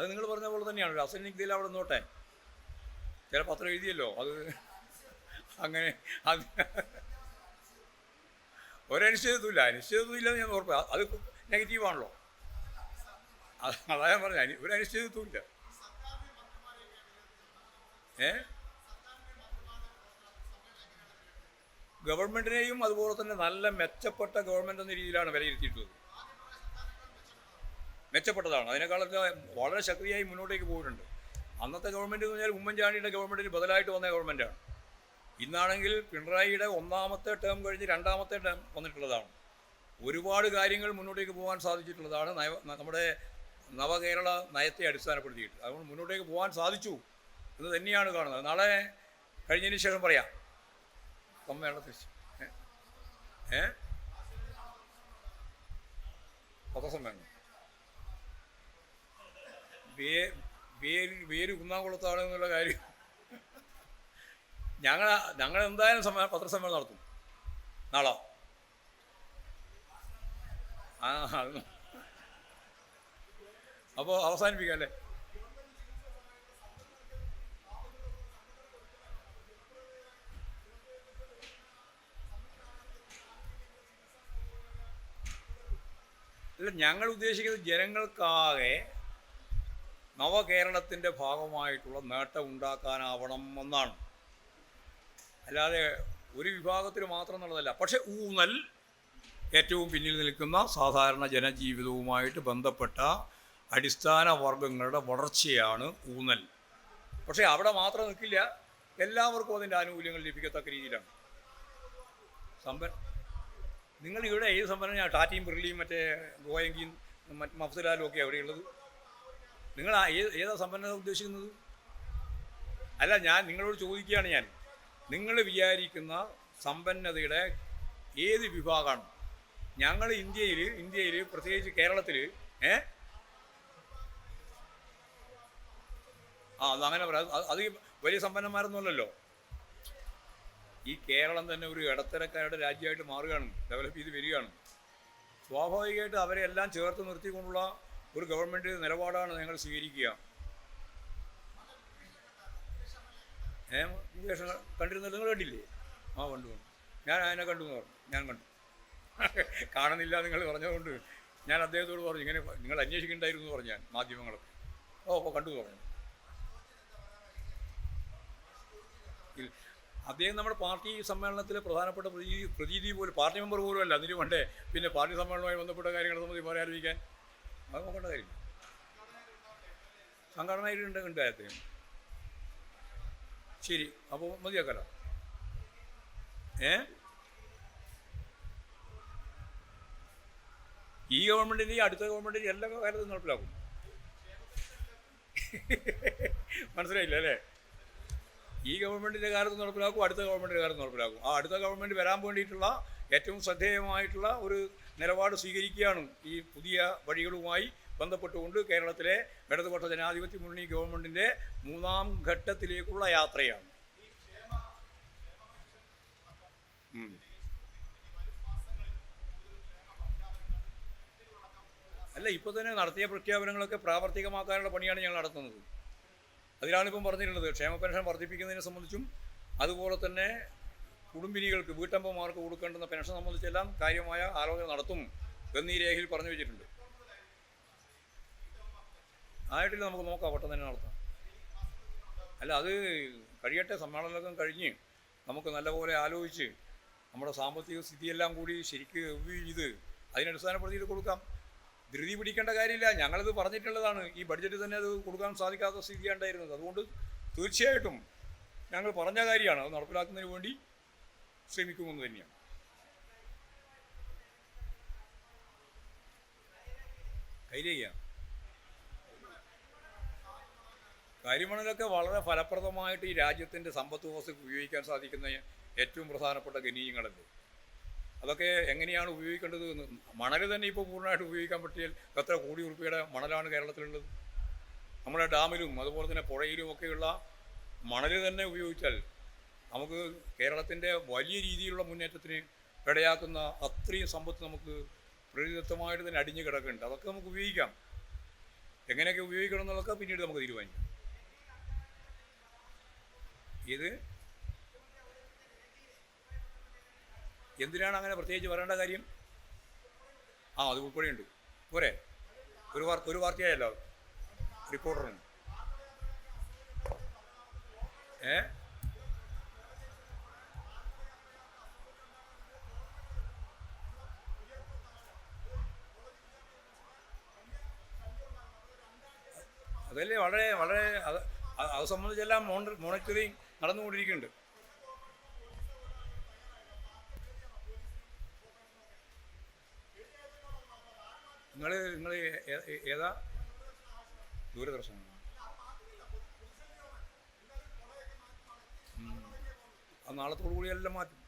അത് നിങ്ങൾ പറഞ്ഞ പോലെ തന്നെയാണ്. ഒരു അസന്നിഗ്ധയിൽ അവിടെ നോട്ടെ ചില പത്രം എഴുതിയല്ലോ. അത് അങ്ങനെ അത് ഒരനിശ്ചിതത്വമില്ല അനിശ്ചിതത്വം ഇല്ലെന്ന് ഞാൻ ഉറപ്പ് അത് നെഗറ്റീവാണല്ലോ അതാ ഞാൻ പറഞ്ഞ. ഒരു അനിശ്ചിതത്വമില്ല. ഏ? ഗവൺമെന്റിനെയും അതുപോലെ തന്നെ നല്ല മെച്ചപ്പെട്ട ഗവൺമെന്റ് എന്ന രീതിയിലാണ് വിലയിരുത്തിയിട്ടുള്ളത്. മെച്ചപ്പെട്ടതാണ്. അതിനേക്കാളും വളരെ ശക്തിയായി മുന്നോട്ടേക്ക് പോയിട്ടുണ്ട്. അന്നത്തെ ഗവൺമെന്റ് എന്ന് പറഞ്ഞാൽ ഉമ്മൻചാണ്ടിയുടെ ഗവൺമെന്റിന് ബദലായിട്ട് വന്ന ഗവൺമെന്റാണ് ഇന്നാണെങ്കിൽ പിണറായിയുടെ ഒന്നാമത്തെ ടേം കഴിഞ്ഞ് രണ്ടാമത്തെ ടേം വന്നിട്ടുള്ളതാണ്. ഒരുപാട് കാര്യങ്ങൾ മുന്നോട്ടേക്ക് പോകാൻ സാധിച്ചിട്ടുള്ളതാണ് നയ നമ്മുടെ നവകേരള നയത്തെ അടിസ്ഥാനപ്പെടുത്തിയിട്ട്. അതുകൊണ്ട് മുന്നോട്ടേക്ക് പോകാൻ സാധിച്ചു എന്ന് തന്നെയാണ് കാണുന്നത്. നാളെ കഴിഞ്ഞതിന് ശേഷം പറയാം. സമ്മേളനത്തിൽ ഏ? ഏ? പത്രസമ്മേളനം. വേര് വേര് കുന്നാംകുളത്താണ് എന്നുള്ള കാര്യം. ഞങ്ങൾ ഞങ്ങൾ എന്തായാലും സമ്മേ പത്രസമ്മേളനം നടത്തും. നാളോ? ആ അപ്പോൾ അവസാനിപ്പിക്കാം അല്ലേ? അല്ല ഞങ്ങൾ ഉദ്ദേശിക്കുന്നത് ജനങ്ങൾക്കാകെ നവകേരളത്തിന്റെ ഭാഗമായിട്ടുള്ള നേട്ടം ഉണ്ടാക്കാനാവണം എന്നാണ്. അല്ലാതെ ഒരു വിഭാഗത്തിന് മാത്രം എന്നുള്ളതല്ല പക്ഷേ ഊന്നൽ ഏറ്റവും പിന്നിൽ നിൽക്കുന്ന സാധാരണ ജനജീവിതവുമായിട്ട് ബന്ധപ്പെട്ട അടിസ്ഥാന വർഗങ്ങളുടെ വളർച്ചയാണ് ഊന്നൽ. പക്ഷേ അവിടെ മാത്രം നിൽക്കില്ല. എല്ലാവർക്കും അതിന്റെ ആനുകൂല്യങ്ങൾ ലഭിക്കത്തക്ക രീതിയിലാണ്. സമ്പൻ നിങ്ങൾ ഇവിടെ ഏത് ഞാൻ ടാറ്റയും ബിർലിയും മറ്റേ ഗോയങ്കിയും മഫ്സലാലും ഒക്കെ എവിടെയുള്ളത്? നിങ്ങൾ ഏത് ഏതാ സമ്പന്നത ഉദ്ദേശിക്കുന്നത്? അല്ല ഞാൻ നിങ്ങളോട് ചോദിക്കുകയാണ് ഞാൻ. നിങ്ങൾ വിചാരിക്കുന്ന സമ്പന്നതയുടെ ഏത് വിഭാഗമാണ്? ഞങ്ങൾ ഇന്ത്യയിൽ ഇന്ത്യയിൽ പ്രത്യേകിച്ച് കേരളത്തിൽ ഏ? ആ അത് അങ്ങനെ പറയാം. അത് വലിയ സമ്പന്നന്മാരൊന്നുമല്ലല്ലോ. ഈ കേരളം തന്നെ ഒരു ഇടത്തരക്കാരുടെ രാജ്യമായിട്ട് മാറുകയാണ് ഡെവലപ്പ് ചെയ്ത് വരികയാണ്. സ്വാഭാവികമായിട്ട് അവരെ എല്ലാം ചേർത്ത് നിർത്തിക്കൊണ്ടുള്ള ഒരു ഗവൺമെന്റ് നിലപാടാണ് നിങ്ങൾ സ്വീകരിക്കുക. ഏ കണ്ടിരുന്നത് നിങ്ങൾ കണ്ടില്ലേ? ആ കണ്ടു ഞാൻ അതിനെ കണ്ടു എന്ന് പറഞ്ഞു. ഞാൻ കണ്ടു. കാണുന്നില്ല നിങ്ങൾ പറഞ്ഞതുകൊണ്ട് ഞാൻ അദ്ദേഹത്തോട് പറഞ്ഞു ഇങ്ങനെ നിങ്ങൾ അന്വേഷിക്കണ്ടായിരുന്നു എന്ന് പറഞ്ഞു ഞാൻ മാധ്യമങ്ങളൊക്കെ. ഓ അപ്പോൾ കണ്ടു പറഞ്ഞു. അദ്ദേഹം നമ്മുടെ പാർട്ടി സമ്മേളനത്തിലെ പ്രധാനപ്പെട്ട പ്രതി പ്രതീതി പോലും പാർട്ടി മെമ്പർ പോലും അല്ല. അതിന് വേണ്ടേ പിന്നെ പാർട്ടി സമ്മേളനവുമായി ബന്ധപ്പെട്ട കാര്യങ്ങളെ സംബന്ധിച്ച് പറയാതിരിക്കാൻ അത് നോക്കേണ്ട ഉണ്ട് ശരി അപ്പോൾ മതിയാക്കല്ലോ. ഏ? ഈ ഗവൺമെന്റിന്റെ ഈ അടുത്ത ഗവൺമെന്റിന്റെ എല്ലാ കാര്യത്തിലും നടപ്പിലാക്കും. മനസ്സിലായില്ല? അല്ലേ? ഈ ഗവൺമെന്റിന്റെ കാലത്ത് നടപ്പിലാക്കും അടുത്ത ഗവൺമെന്റിന്റെ കാലത്ത് നടപ്പിലാക്കും. ആ അടുത്ത ഗവൺമെന്റ് വരാൻ വേണ്ടിയിട്ടുള്ള ഏറ്റവും ശ്രദ്ധേയമായിട്ടുള്ള ഒരു നിലപാട് സ്വീകരിക്കുകയാണ് ഈ പുതിയ വഴികളുമായി ബന്ധപ്പെട്ടുകൊണ്ട് കേരളത്തിലെ ഇടതുപക്ഷ ജനാധിപത്യ മുന്നണി ഗവൺമെന്റിന്റെ മൂന്നാം ഘട്ടത്തിലേക്കുള്ള യാത്രയാണ്. അല്ല ഇപ്പോൾ തന്നെ നടത്തിയ പ്രഖ്യാപനങ്ങളൊക്കെ പ്രാവർത്തികമാക്കാനുള്ള പണിയാണ് ഞങ്ങൾ നടത്തുന്നത്. അതിലാണ് ഇപ്പം പറഞ്ഞിട്ടുള്ളത് ക്ഷേമ പെൻഷൻ വർദ്ധിപ്പിക്കുന്നതിനെ സംബന്ധിച്ചും അതുപോലെ തന്നെ കുടുംബിനികൾക്ക് വീട്ടമ്മമാർക്ക് കൊടുക്കേണ്ടുന്ന പെൻഷൻ സംബന്ധിച്ചെല്ലാം കാര്യമായ ആലോചന നടത്തും എന്ന് രേഖയിൽ പറഞ്ഞു വെച്ചിട്ടുണ്ട്. ആയിട്ടില്ല നമുക്ക് നോക്കാം പെട്ടെന്ന് തന്നെ നടത്താം. അല്ല അത് കഴിയട്ടെ സമ്മേളനമൊക്കെ കഴിഞ്ഞ് നമുക്ക് നല്ലപോലെ ആലോചിച്ച് നമ്മുടെ സാമ്പത്തിക സ്ഥിതിയെല്ലാം കൂടി ശരിക്ക് ചെയ്ത് അതിനടിസ്ഥാനപ്പെടുത്തിയിട്ട് കൊടുക്കാം. ധൃതി പിടിക്കേണ്ട കാര്യമില്ല. ഞങ്ങളത് പറഞ്ഞിട്ടുള്ളതാണ്. ഈ ബഡ്ജറ്റിൽ തന്നെ അത് കൊടുക്കാൻ സാധിക്കാത്ത സ്ഥിതിയാണ് ഉണ്ടായിരുന്നത്. അതുകൊണ്ട് തീർച്ചയായിട്ടും ഞങ്ങൾ പറഞ്ഞ കാര്യമാണ്. അത് നടപ്പിലാക്കുന്നതിന് വേണ്ടി ശ്രമിക്കുമെന്ന് തന്നെയാണ്. കൈരേഖ കരിമണലൊക്കെ വളരെ ഫലപ്രദമായിട്ട് ഈ രാജ്യത്തിന്റെ സമ്പത്ത് വ്യവസ്ഥയ്ക്ക് ഉപയോഗിക്കാൻ സാധിക്കുന്ന ഏറ്റവും പ്രധാനപ്പെട്ട ഖനീയങ്ങളല്ലേ അതൊക്കെ എങ്ങനെയാണ് ഉപയോഗിക്കേണ്ടത് എന്ന് മണൽ തന്നെ ഇപ്പോൾ പൂർണമായിട്ട് ഉപയോഗിക്കാൻ പറ്റിയാൽ എത്ര കോടി ഉറുപ്പിയുടെ മണലാണ് കേരളത്തിലുള്ളത്? നമ്മുടെ ഡാമിലും അതുപോലെ തന്നെ പുഴയിലും ഒക്കെയുള്ള മണൽ തന്നെ ഉപയോഗിച്ചാൽ നമുക്ക് കേരളത്തിന്റെ വലിയ രീതിയിലുള്ള മുന്നേറ്റത്തിന് ഇടയാക്കുന്ന അത്രയും സമ്പത്ത് നമുക്ക് പ്രകൃതിദത്തമായിട്ട് തന്നെ അടിഞ്ഞു കിടക്കുന്നുണ്ട്. അതൊക്കെ നമുക്ക് ഉപയോഗിക്കാം. എങ്ങനെയൊക്കെ ഉപയോഗിക്കണം എന്നുള്ളതൊക്കെ പിന്നീട് നമുക്ക് തീരുമാനിക്കാം. ഇത് എന്തിനാണ് അങ്ങനെ പ്രത്യേകിച്ച് പറയേണ്ട കാര്യം? ആ അത് ഉൾപ്പെടെയുണ്ട്. പോരെ. ഒരു വാർ ഒരു വാർത്തയായല്ലോ. റിപ്പോർട്ടറിന് ഏ? അതല്ലേ വളരെ വളരെ അത് അത് സംബന്ധിച്ചെല്ലാം മോണ മോണിറ്ററിങ് നടന്നുകൊണ്ടിരിക്കുന്നുണ്ട്. നിങ്ങൾ നിങ്ങൾ ഏതാ? ദൂരദർശനം നാളത്തോടു കൂടി എല്ലാം മാറ്റും